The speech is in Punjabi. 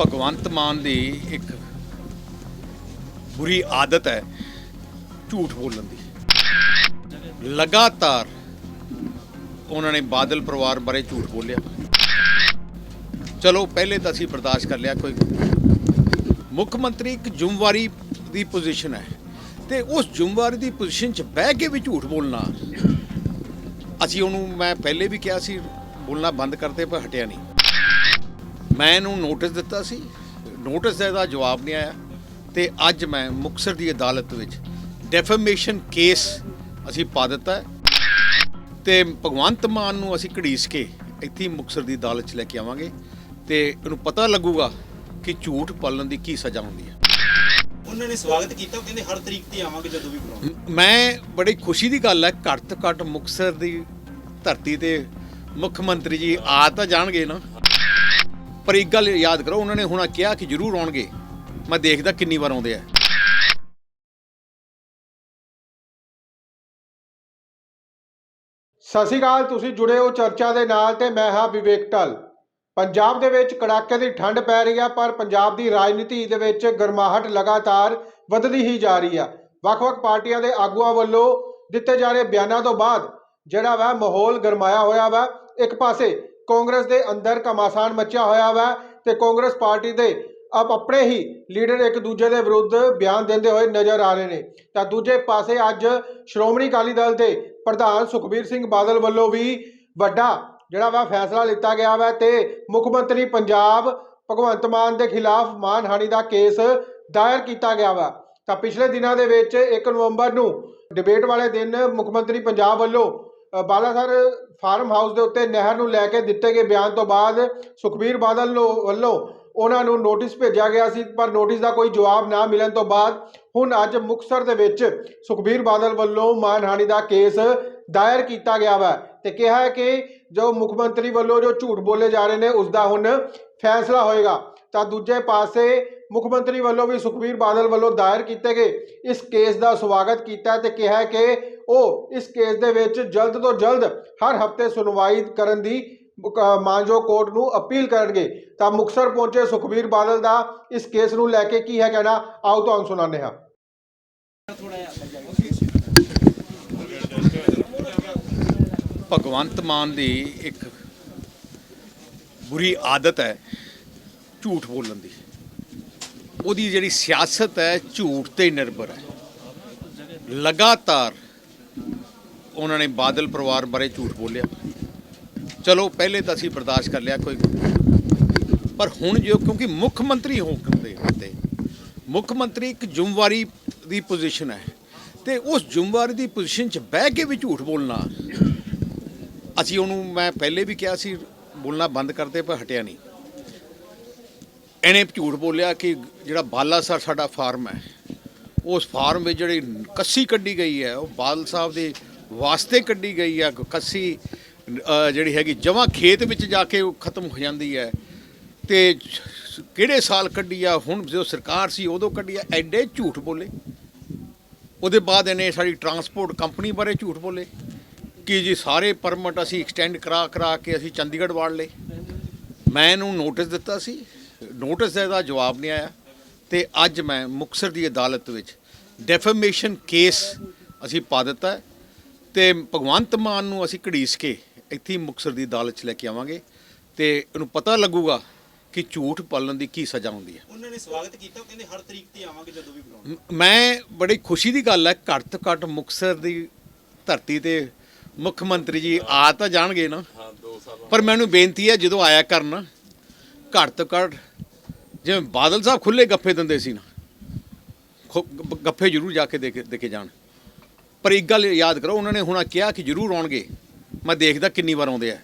ਭਗਵੰਤ ਮਾਨ ਦੀ ਇੱਕ ਬੁਰੀ ਆਦਤ ਹੈ ਝੂਠ ਬੋਲਣ ਦੀ। ਲਗਾਤਾਰ ਉਹਨਾਂ ਨੇ ਬਾਦਲ ਪਰਿਵਾਰ ਬਾਰੇ ਝੂਠ ਬੋਲਿਆ। ਚਲੋ, ਪਹਿਲੇ ਤਾਂ ਅਸੀਂ ਬਰਦਾਸ਼ਤ ਕਰ ਲਿਆ, ਕੋਈ ਮੁੱਖ ਮੰਤਰੀ ਇੱਕ ਜ਼ਿੰਮੇਵਾਰੀ ਦੀ ਪੋਜੀਸ਼ਨ ਹੈ ਤੇ ਉਸ ਜ਼ਿੰਮੇਵਾਰੀ ਦੀ ਪੋਜੀਸ਼ਨ 'ਚ ਬਹਿ ਕੇ ਵੀ ਝੂਠ ਬੋਲਣਾ, ਅਸੀਂ ਉਹਨੂੰ ਮੈਂ ਪਹਿਲੇ ਵੀ ਕਿਹਾ ਸੀ, ਬੋਲਣਾ ਬੰਦ ਕਰਤੇ ਪਰ ਹਟਿਆ ਨਹੀਂ। ਮੈਂ ਇਹਨੂੰ ਨੋਟਿਸ ਦਿੱਤਾ ਸੀ। ਨੋਟਿਸ ਦਾ ਇਹਦਾ ਜਵਾਬ ਨਹੀਂ ਆਇਆ। ਤੇ ਅੱਜ ਮੈਂ ਮੁਕਸਰ ਦੀ ਅਦਾਲਤ ਵਿੱਚ ਡੈਫੇਮੇਸ਼ਨ ਕੇਸ ਅਸੀਂ ਪਾ ਦਿੱਤਾ ਤੇ ਭਗਵੰਤ ਮਾਨ ਨੂੰ ਅਸੀਂ ਘੜੀਸ ਕੇ ਇੱਥੇ ਮੁਕਸਰ ਦੀ ਅਦਾਲਤ 'ਚ ਲੈ ਕੇ ਆਵਾਂਗੇ। ਤੇ ਇਹਨੂੰ ਪਤਾ ਲੱਗੂਗਾ ਕਿ ਝੂਠ ਪਾਲਣ ਦੀ ਕੀ ਸਜ਼ਾ ਹੁੰਦੀ ਹੈ। ਉਹਨਾਂ ਨੇ ਸਵਾਗਤ ਕੀਤਾ ਉਹ ਕਹਿੰਦੇ ਹਰ ਤਰੀਕ ਤੇ ਆਵਾਂਗੇ ਜਦੋਂ ਵੀ ਮ- ਮੈਂ ਬੜੀ ਖੁਸ਼ੀ ਦੀ ਗੱਲ ਹੈ ਘੱਟ ਤੋਂ ਘੱਟ ਮੁਕਸਰ ਦੀ ਧਰਤੀ ਤੇ ਮੁੱਖ ਮੰਤਰੀ ਜੀ ਆ ਤਾਂ ਜਾਣਗੇ ਨਾ। ਪਰ ਇੱਕ ਗੱਲ ਯਾਦ ਕਰੋ, ਉਹਨਾਂ ਨੇ ਹੁਣਾ ਕਿਹਾ ਕਿ ਜ਼ਰੂਰ ਆਉਣਗੇ। ਮੈਂ ਦੇਖਦਾ ਕਿੰਨੀ ਵਾਰ ਆਉਂਦੇ ਆ। ਸਤਿ ਸ਼੍ਰੀ ਅਕਾਲ, ਤੁਸੀਂ ਜੁੜੇ ਹੋ ਚਰਚਾ ਦੇ ਨਾਲ ਤੇ ਮੈਂ ਹਾਂ ਵਿਵੇਕ ਟਲ ਪੰਜਾਬ ਦੇ ਵਿੱਚ ਕੜਾਕੇ ਦੀ ਠੰਡ ਪੈ ਰਹੀ ਆ, ਪਰ ਪੰਜਾਬ ਦੀ ਰਾਜਨੀਤੀ ਦੇ ਵਿੱਚ ਗਰਮਾਹਟ ਲਗਾਤਾਰ ਵਧਦੀ ਹੀ ਜਾ ਰਹੀ ਆ। ਵੱਖ-ਵੱਖ ਪਾਰਟੀਆਂ ਦੇ ਆਗੂਆਂ ਵੱਲੋਂ ਦਿੱਤੇ ਜਾ ਰਹੇ ਬਿਆਨਾਂ ਤੋਂ ਬਾਅਦ ਜਿਹੜਾ ਵਾ ਮਾਹੌਲ ਗਰਮਾਇਆ ਹੋਇਆ ਵਾ, ਇੱਕ ਪਾਸੇ ਕਾਂਗਰਸ ਦੇ ਅੰਦਰ ਘਮਾਸਾਨ ਮਚਿਆ ਹੋਇਆ ਵਾ ਤੇ ਕਾਂਗਰਸ ਪਾਰਟੀ ਦੇ ਆਪ ਆਪਣੇ ਹੀ ਲੀਡਰ ਇੱਕ ਦੂਜੇ ਦੇ ਵਿਰੁੱਧ ਬਿਆਨ ਦਿੰਦੇ ਹੋਏ ਨਜ਼ਰ ਆ ਰਹੇ ਨੇ। ਤਾਂ ਦੂਜੇ ਪਾਸੇ ਅੱਜ ਸ਼੍ਰੋਮਣੀ ਅਕਾਲੀ ਦਲ ਦੇ ਪ੍ਰਧਾਨ ਸੁਖਬੀਰ ਸਿੰਘ ਬਾਦਲ ਵੱਲੋਂ ਵੀ ਵੱਡਾ ਜਿਹੜਾ ਵਾ ਫੈਸਲਾ ਲਿੱਤਾ ਗਿਆ ਵਾ ਤੇ ਮੁੱਖ ਮੰਤਰੀ ਪੰਜਾਬ ਭਗਵੰਤ ਮਾਨ ਦੇ ਖਿਲਾਫ ਮਾਨਹਾਨੀ ਦਾ ਕੇਸ ਦਾਇਰ ਕੀਤਾ ਗਿਆ ਵਾ। ਤਾਂ ਪਿਛਲੇ ਦਿਨਾਂ ਦੇ ਵਿੱਚ 1 ਨਵੰਬਰ ਨੂੰ ਡਿਬੇਟ ਵਾਲੇ ਦਿਨ ਮੁੱਖ ਮੰਤਰੀ ਪੰਜਾਬ ਵੱਲੋਂ ਬਾਲਾਸਰ ਫਾਰਮ ਹਾਊਸ ਦੇ ਉੱਤੇ ਨਹਿਰ ਨੂੰ ਲੈ ਕੇ ਦਿੱਤੇ ਗਏ ਬਿਆਨ ਤੋਂ ਬਾਅਦ ਸੁਖਬੀਰ ਬਾਦਲ ਨੂੰ- ਵੱਲੋਂ ਉਹਨਾਂ ਨੂੰ ਨੋਟਿਸ ਭੇਜਿਆ ਗਿਆ ਸੀ, ਪਰ ਨੋਟਿਸ ਦਾ ਕੋਈ ਜਵਾਬ ਨਾ ਮਿਲਣ ਤੋਂ ਬਾਅਦ ਹੁਣ ਅੱਜ ਮੁਕਤਸਰ ਦੇ ਵਿੱਚ ਸੁਖਬੀਰ ਬਾਦਲ ਵੱਲੋਂ ਮਾਨਹਾਨੀ ਦਾ ਕੇਸ ਦਾਇਰ ਕੀਤਾ ਗਿਆ ਵਾ ਤੇ ਕਿਹਾ ਹੈ ਕਿ ਜੋ ਮੁੱਖ ਮੰਤਰੀ ਵੱਲੋਂ ਜੋ ਝੂਠ ਬੋਲੇ ਜਾ ਰਹੇ ਨੇ ਉਸ ਦਾ ਹੁਣ ਫੈਸਲਾ ਹੋਏਗਾ। ਤਾਂ ਦੂਜੇ ਪਾਸੇ ਮੁੱਖ ਮੰਤਰੀ ਵੱਲੋਂ ਵੀ ਸੁਖਬੀਰ ਬਾਦਲ ਵੱਲੋਂ ਦਾਇਰ ਕੀਤੇ ਗਏ ਇਸ ਕੇਸ ਦਾ ਸਵਾਗਤ ਕੀਤਾ ਤੇ ਕਿਹਾ ਕਿ ਉਹ ਇਸ ਕੇਸ ਦੇ ਵਿੱਚ ਜਲਦ ਤੋਂ ਜਲਦ ਹਰ ਹਫ਼ਤੇ ਸੁਣਵਾਈ ਕਰਨ ਦੀ ਅ, ਕੋਰਟ ਨੂੰ ਅਪੀਲ ਕਰਨਗੇ। ਤਾਂ ਮੁਕਸਰ ਪਹੁੰਚੇ ਸੁਖਬੀਰ ਬਾਦਲ ਦਾ ਇਸ ਕੇਸ ਨੂੰ ਲੈ ਕੇ ਕੀ ਹੈ ਕਹਿਣਾ ਆਓ ਤੁਹਾਨੂੰ ਸੁਣਾਉਂਦੇ ਹਾਂ। ਭਗਵੰਤ ਮਾਨ ਦੀ ਇੱਕ ਬੁਰੀ ਆਦਤ ਹੈ ਝੂਠ ਬੋਲਣ ਦੀ। ਉਹਦੀ ਜਿਹੜੀ ਸਿਆਸਤ ਹੈ, ਝੂਠ ਤੇ ਨਿਰਭਰ ਹੈ। ਲਗਾਤਾਰ ਉਹਨਾਂ ਨੇ ਬਾਦਲ ਪਰਿਵਾਰ ਬਾਰੇ ਝੂਠ ਬੋਲਿਆ। ਚਲੋ, ਪਹਿਲੇ ਤਾਂ ਅਸੀਂ ਬਰਦਾਸ਼ਤ ਕਰ ਲਿਆ, ਕੋਈ ਪਰ ਹੁਣ ਜੋ, ਕਿਉਂਕਿ ਮੁੱਖ ਮੰਤਰੀ ਹੋ ਦੇ ਤੇ ਮੁੱਖ ਮੰਤਰੀ ਇੱਕ ਜ਼ਿੰਮੇਵਾਰੀ ਦੀ ਪੋਜੀਸ਼ਨ ਹੈ ਤੇ ਉਸ ਜ਼ਿੰਮੇਵਾਰੀ ਦੀ ਪੋਜੀਸ਼ਨ 'ਚ ਬਹਿ ਕੇ ਵੀ ਝੂਠ ਬੋਲਣਾ, ਅਸੀਂ ਉਹਨੂੰ, ਮੈਂ ਪਹਿਲੇ ਵੀ ਕਿਹਾ ਸੀ, ਬੋਲਣਾ ਬੰਦ ਕਰਦੇ ਪਰ ਹਟਿਆ ਨਹੀਂ। ਇਹਨੇ ਝੂਠ ਬੋਲਿਆ ਕਿ ਜਿਹੜਾ ਬਾਲਾਸਰ ਸਾਡਾ ਫਾਰਮ ਹੈ, ਉਸ ਫਾਰਮ ਵਿੱਚ ਜਿਹੜੀ ਕੱਸੀ ਕੱਢੀ ਗਈ ਹੈ, ਉਹ ਬਾਲ ਸਾਹਿਬ ਦੇ ਵਾਸਤੇ ਕੱਢੀ ਗਈ ਹੈ, ਕੱਸੀ ਜਿਹੜੀ ਹੈਗੀ ਜਮਾਂ ਖੇਤ ਵਿੱਚ ਜਾ ਕੇ ਉਹ ਖਤਮ ਹੋ ਜਾਂਦੀ ਹੈ। ਤੇ ਕਿਹੜੇ ਸਾਲ ਕੱਢੀ ਆ, ਹੁਣ ਜਦੋਂ ਸਰਕਾਰ ਸੀ ਉਦੋਂ ਕੱਢੀ ਆ, ਐਡੇ ਝੂਠ ਬੋਲੇ। ਉਹਦੇ ਬਾਅਦ ਇਹਨੇ ਸਾਡੀ ਟਰਾਂਸਪੋਰਟ ਕੰਪਨੀ ਬਾਰੇ ਝੂਠ ਬੋਲੇ ਕਿ ਜੀ ਸਾਰੇ ਪਰਮਿਟ ਅਸੀਂ ਐਕਸਟੈਂਡ ਕਰਾ ਕਰਾ ਕੇ ਅਸੀਂ ਚੰਡੀਗੜ੍ਹ ਵਾੜ ਲਏ। ਮੈਂ ਇਹਨੂੰ ਨੋਟਿਸ ਦਿੱਤਾ ਸੀ। ਨੋਟਿਸ ਦਾ ਇਹਦਾ ਜਵਾਬ ਨਹੀਂ ਆਇਆ ਤੇ ਅੱਜ ਮੈਂ ਮੁਕਸਰ ਦੀ ਅਦਾਲਤ ਵਿੱਚ ਡੈਫੇਮੇਸ਼ਨ ਕੇਸ ਅਸੀਂ ਪਾ ਦਿੱਤਾ ਤੇ ਭਗਵੰਤ ਮਾਨ ਨੂੰ ਅਸੀਂ ਘੜੀਸ ਕੇ ਇੱਥੇ ਮੁਕਸਰ ਦੀ ਅਦਾਲਤ 'ਚ ਲੈ ਕੇ ਆਵਾਂਗੇ ਤੇ ਇਹਨੂੰ ਪਤਾ ਲੱਗੂਗਾ ਕਿ ਝੂਠ ਪਾਲਣ ਦੀ ਕੀ ਸਜ਼ਾ ਹੁੰਦੀ ਹੈ। ਉਹਨਾਂ ਨੇ ਸਵਾਗਤ ਕੀਤਾ ਉਹ ਕਹਿੰਦੇ ਹਰ ਤਰੀਕ ਤੇ ਆਵਾਂਗੇ ਜਦੋਂ ਵੀ ਬੁਲਾਉਣਾ ਮ- ਮੈਂ ਬੜੀ ਖੁਸ਼ੀ ਦੀ ਗੱਲ ਹੈ ਘੱਟ ਤੋਂ ਘੱਟ ਮੁਕਸਰ ਦੀ ਧਰਤੀ ਤੇ ਮੁੱਖ ਮੰਤਰੀ ਜੀ ਆ ਤਾਂ ਜਾਣਗੇ ਨਾ। ਪਰ ਮੈਨੂੰ ਬੇਨਤੀ ਹੈ ਜਦੋਂ ਆਇਆ ਕਰਨ ਘੱਟ ਤੋਂ ਘੱਟ ਜਿਵੇਂ ਬਾਦਲ ਸਾਹਿਬ ਖੁੱਲੇ ਗੱਫੇ ਦਿੰਦੇ ਸੀ ਨਾ, ਖੁ- ਗੱਫੇ ਜ਼ਰੂਰ ਜਾ ਕੇ ਦੇ ਕੇ ਦੇ ਕੇ ਜਾਣ। ਪਰ ਇੱਕ ਗੱਲ ਯਾਦ ਕਰੋ, ਉਹਨਾਂ ਨੇ ਹੁਣ ਕਿਹਾ ਕਿ ਜ਼ਰੂਰ ਆਉਣਗੇ। ਮੈਂ ਦੇਖਦਾ ਕਿੰਨੀ ਵਾਰ ਆਉਂਦੇ ਆ।